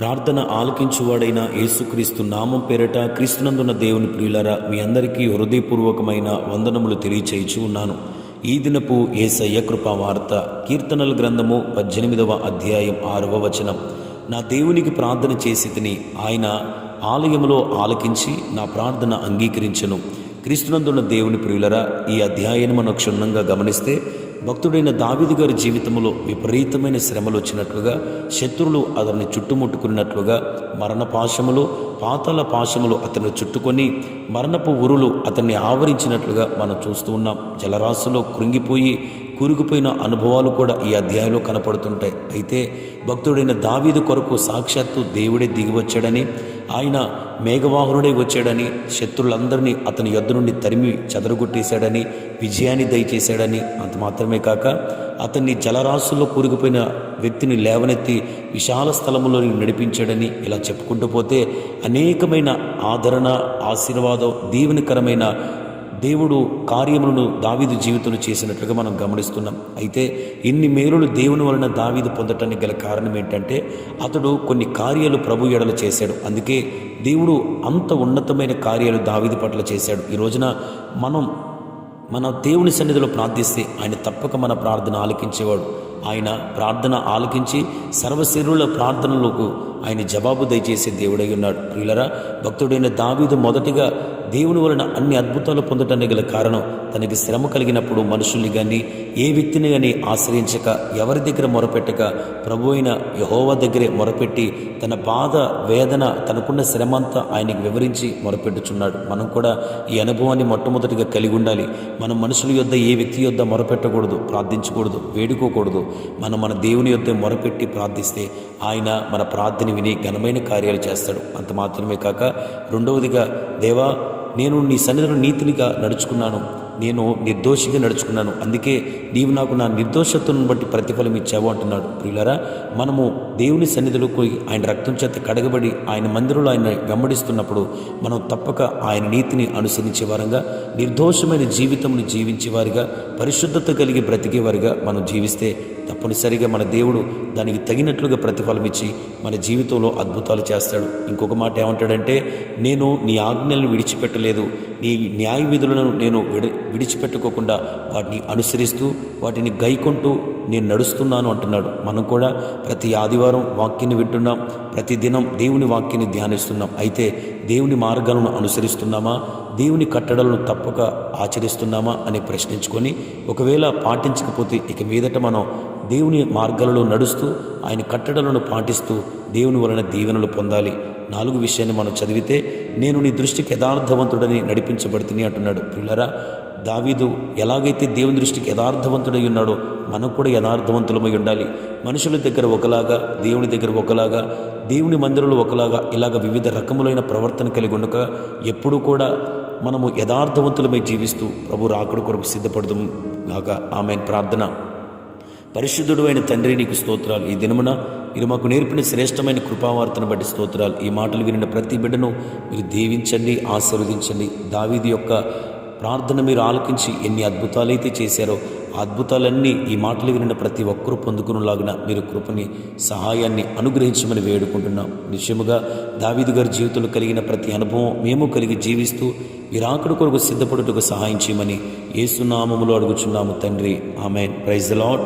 ప్రార్థన ఆలకించువాడైన యేసుక్రీస్తు నామం పేరట క్రీస్తునందున్న దేవుని ప్రియులరా మీ అందరికీ హృదయపూర్వకమైన వందనములు తెలియచేయచు ఉన్నాను. ఈ దినపు ఏసయ్య కృపావార్త కీర్తనల గ్రంథము పద్దెనిమిదవ అధ్యాయం ఆరవ వచనం. నా దేవునికి ప్రార్థన చేసి తిని ఆయన ఆలయములో ఆలకించి నా ప్రార్థన అంగీకరించను. క్రీస్తునందున్న దేవుని ప్రియులరా ఈ అధ్యాయాన్ని మనం క్షుణ్ణంగా గమనిస్తే భక్తుడైన దావిది గారి జీవితంలో విపరీతమైన శ్రమలు వచ్చినట్లుగా శత్రువులు అతన్ని చుట్టుముట్టుకున్నట్లుగా మరణ పాశములు పాతల పాశములు అతన్ని చుట్టుకొని మరణపు ఉరులు అతన్ని ఆవరించినట్లుగా మనం చూస్తూ ఉన్నాం. జలరాశిలో కృంగిపోయి కూరుకుపోయిన అనుభవాలు కూడా ఈ అధ్యాయంలో కనపడుతుంటాయి. అయితే భక్తుడైన దావీదు కొరకు సాక్షాత్తు దేవుడే దిగి వచ్చాడని ఆయన మేఘవాహనుడే వచ్చాడని శత్రులందరినీ అతని యొద్ద నుండి తరిమి చెదరగొట్టేశాడని విజయాన్ని దయచేశాడని అంత మాత్రమే కాక అతన్ని జలరాశుల్లో కూరుకుపోయిన వ్యక్తిని లేవనెత్తి విశాల స్థలంలో నడిపించాడని ఇలా చెప్పుకుంటూ పోతే అనేకమైన ఆదరణ ఆశీర్వాదం దీవెనకరమైన దేవుడు కార్యములను దావీదు జీవితంలో చేసినట్లుగా మనం గమనిస్తున్నాం. అయితే ఇన్ని మేలులు దేవుని వలన దావీదు పొందటానికి గల కారణం ఏంటంటే అతడు కొన్ని కార్యాలు ప్రభు ఎడలు చేశాడు. అందుకే దేవుడు అంత ఉన్నతమైన కార్యాలు దావీదు పట్ల చేశాడు. ఈ రోజున మనం మన దేవుని సన్నిధిలో ప్రార్థిస్తే ఆయన తప్పక మన ప్రార్థన ఆలకించేవాడు. ఆయన ప్రార్థన ఆలకించి సర్వశరీరుల ప్రార్థనలకు ఆయన జవాబు దయచేసే దేవుడై ఉన్నాడు. ప్రియులరా భక్తుడైన దావీదు మొదటిగా దేవుని వలన అన్ని అద్భుతాలు పొందటానికి గల కారణం తనకి శ్రమ కలిగినప్పుడు మనుషుల్ని కానీ ఏ వ్యక్తిని కానీ ఆశ్రయించక ఎవరి దగ్గర మొరపెట్టక ప్రభు అయిన యహోవా దగ్గరే మొరపెట్టి తన బాధ వేదన తనకున్న శ్రమ అంతా ఆయనకి వివరించి మొరపెట్టుచున్నాడు. మనం కూడా ఈ అనుభవాన్ని మొట్టమొదటిగా కలిగి ఉండాలి. మనం మనుషుల యొద్ద ఏ వ్యక్తి యొద్ద మొరపెట్టకూడదు ప్రార్థించకూడదు వేడుకోకూడదు. మనం మన దేవుని యొద్ద మొరపెట్టి ప్రార్థిస్తే ఆయన మన ప్రార్థన విని ఘనమైన కార్యాలు చేస్తాడు. అంత మాత్రమే కాక రెండవదిగా దేవా నేను నీ సన్నిధిలో నీతినిగా నడుచుకున్నాను. నేను నిర్దోషిగా నడుచుకున్నాను. అందుకే నీవు నాకు నా నిర్దోషత్వం బట్టి ప్రతిఫలం ఇచ్చావు అంటున్నాడు. ప్రియులరా మనము దేవుని సన్నిధిలోకి ఆయన రక్తం చేత కడగబడి ఆయన మందిరంలో ఆయన వెంబడిస్తున్నప్పుడు మనం తప్పక ఆయన నీతిని అనుసరించే వారంగా నిర్దోషమైన జీవితంని జీవించేవారిగా పరిశుద్ధత కలిగి బ్రతికేవారిగా మనం జీవిస్తే తప్పనిసరిగా మన దేవుడు దానికి తగినట్లుగా ప్రతిఫలం ఇచ్చి మన జీవితంలో అద్భుతాలు చేస్తాడు. ఇంకొక మాట ఏమంటాడంటే నేను నీ ఆజ్ఞలను విడిచిపెట్టలేదు. నీ న్యాయ విధులను నేను విడి విడిచిపెట్టుకోకుండా వాటిని అనుసరిస్తూ వాటిని గైకొంటూ నేను నడుస్తున్నాను అంటున్నాడు. మనం కూడా ప్రతి ఆదివారం వాక్యాన్ని వింటున్నాం. ప్రతి దినం దేవుని వాక్యాన్ని ధ్యానిస్తున్నాం. అయితే దేవుని మార్గాలను అనుసరిస్తున్నామా? దేవుని కట్టడలను తప్పక ఆచరిస్తున్నామా? అని ప్రశ్నించుకొని ఒకవేళ పాటించకపోతే ఇక మీదట మనం దేవుని మార్గాలలో నడుస్తూ ఆయన కట్టడలను పాటిస్తూ దేవుని వలన దీవెనలు పొందాలి. నాలుగు విషయాన్ని మనం చదివితే నేను నీ దృష్టికి యథార్థవంతుడని నడిపించబడుతుంది అంటున్నాడు. పిల్లరా దావీదు ఎలాగైతే దేవుని దృష్టికి యథార్థవంతుడై ఉన్నాడో మనం కూడా యథార్థవంతులమై ఉండాలి. మనుషుల దగ్గర ఒకలాగా దేవుని దగ్గర ఒకలాగా దేవుని మందిరంలో ఒకలాగా ఇలాగ వివిధ రకములైన ప్రవర్తన కలిగి ఉండక ఎప్పుడూ కూడా మనము యథార్థవంతులమై జీవిస్తూ ప్రభు రాకడు కొరకు సిద్ధపడదాం ఆమె ప్రార్థన. పరిశుద్ధుడు అయిన తండ్రి నీకు స్తోత్రాలు. ఈ దినమున మీరు మాకు నేర్పిన శ్రేష్టమైన కృపావార్తను బట్టి స్తోత్రాలు. ఈ మాటలు వినిన ప్రతి బిడ్డను మీరు దీవించండి ఆశీర్వదించండి. దావీది యొక్క ప్రార్థన మీరు ఆలకించి ఎన్ని అద్భుతాలైతే చేశారో ఆ అద్భుతాలన్నీ ఈ మాటలు వినిన ప్రతి ఒక్కరూ పొందుకునేలాగిన మీరు కృపని సహాయాన్ని అనుగ్రహించమని వేడుకుంటున్నాం. నిశ్చయముగా దావీదు గారి జీవితంలో కలిగిన ప్రతి అనుభవం మేము కలిగి జీవిస్తూ విరాకుడు కొరకు సిద్ధపడుటకు సహాయం చేయమని ఏసునామములో అడుగుచున్నాము తండ్రి. ఆమె ప్రైజ్ లాడ్